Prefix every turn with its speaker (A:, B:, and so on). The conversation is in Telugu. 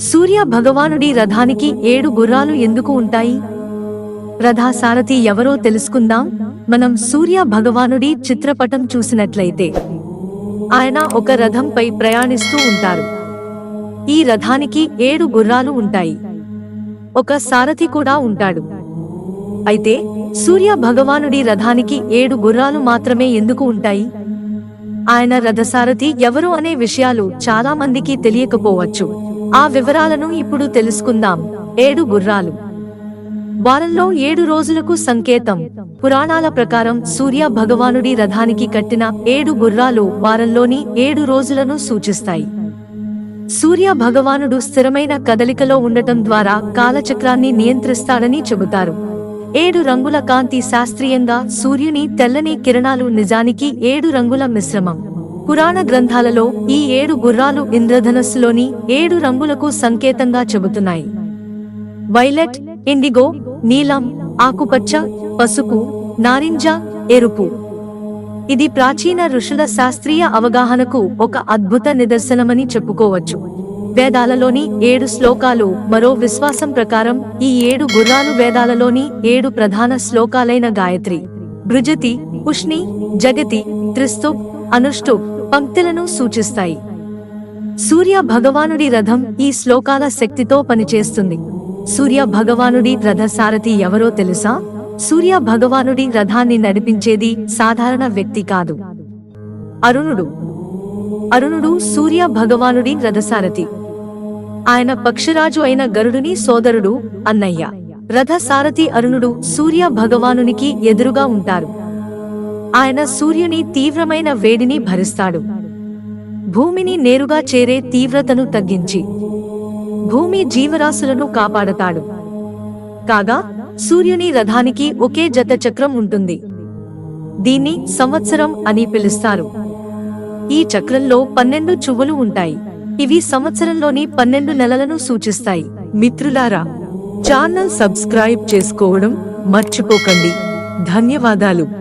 A: సూర్య భగవానుడి రథానికి ఏడు గుర్రాలు ఎందుకు ఉంటాయి? రథాసారథి ఎవరో తెలుసుకుందాం. మనం సూర్య భగవానుడి చిత్రపటం చూసినట్లయితే ఆయన ఒక రథంపై ప్రయాణిస్తూ ఉంటారు. ఈ రథానికి ఏడు గుర్రాలు ఉంటాయి. ఒక సారథి కూడా ఉంటాడు. అయితే సూర్య భగవానుడి రథానికి ఏడు గుర్రాలు మాత్రమే ఎందుకు ఉంటాయి? ఆయన రథసారథి ఎవరు అనే విషయాలు చాలా మందికి తెలియకపోవచ్చు. ఆ వివరాలను ఇప్పుడు తెలుసుకుందాం. ఏడు గుర్రాలు. వారంలో ఏడు రోజులకు సంకేతం. పురాణాల ప్రకారం సూర్య భగవానుడి రథానికి కట్టిన ఏడు గుర్రాలు వారంలోని ఏడు రోజులను సూచిస్తాయి. సూర్య భగవానుడు స్థిరమైన కదలికలో ఉండటం ద్వారా కాలచక్రాన్ని నియంత్రిస్తాడని చెబుతారు. ఏడు రంగుల కాంతి శాస్త్రీయంగా సూర్యుని తెల్లని కిరణాలు నిజానికి ఏడు రంగుల మిశ్రమం. పురాణ గ్రంథాలలో ఈ ఏడు గుర్రాలు ఇంద్రధనస్సులోని ఏడు రంగులకు సంకేతంగా చెబుతున్నాయి. వైలెట్ ఇండిగో నీలం ఆకుపచ్చ పసుపు నారింజ ఎరుపు. ఇది ప్రాచీన ఋషుల శాస్త్రీయ అవగాహనకు ఒక అద్భుత నిదర్శనమని చెప్పుకోవచ్చు. వేదాలలోని ఏడు శ్లోకాలు మరో విశ్వాసం ప్రకారం ఈ ఏడు గుర్రాలు వేదాలలోని ఏడు ప్రధాన శ్లోకాలైన గాయత్రి బృజతి ఉష్ణి జగతి త్రిస్తు అనుష్టు పంక్తులను సూచిస్తాయి. సూర్య భగవానుడి రథం ఈ శ్లోకాల శక్తితో పనిచేస్తుంది. సూర్య భగవానుడి రథ సారథి ఎవరో తెలుసా? సూర్య భగవానుడి రథాన్ని నడిపించేది సాధారణ వ్యక్తి కాదు. అరుణుడు. అరుణుడు సూర్య భగవానుడి రథసారథి ఆయన పక్షరాజు అయిన గరుడుని సోదరుడు అన్నయ్య. రథసారథి అరుణుడు సూర్య భగవానునికి ఎదురుగా ఉంటారు. ఆయన సూర్యుని తీవ్రమైన వేడిని భరిస్తాడు. భూమిని నేరుగా చేరే తీవ్రతను తగ్గించి భూమి జీవరాశులను కాపాడతాడు. కాగా సూర్యుని రథానికి ఒకే జత చక్రం ఉంటుంది. దీన్ని సంవత్సరం అని పిలుస్తారు. ఈ చక్రంలో పన్నెండు చువ్వలు ఉంటాయి. ఇవి సంవత్సరంలోని పన్నెండు నెలలను సూచిస్తాయి. మిత్రులారా ఛానల్ సబ్స్క్రైబ్ చేసుకోవడం మర్చిపోకండి. ధన్యవాదాలు.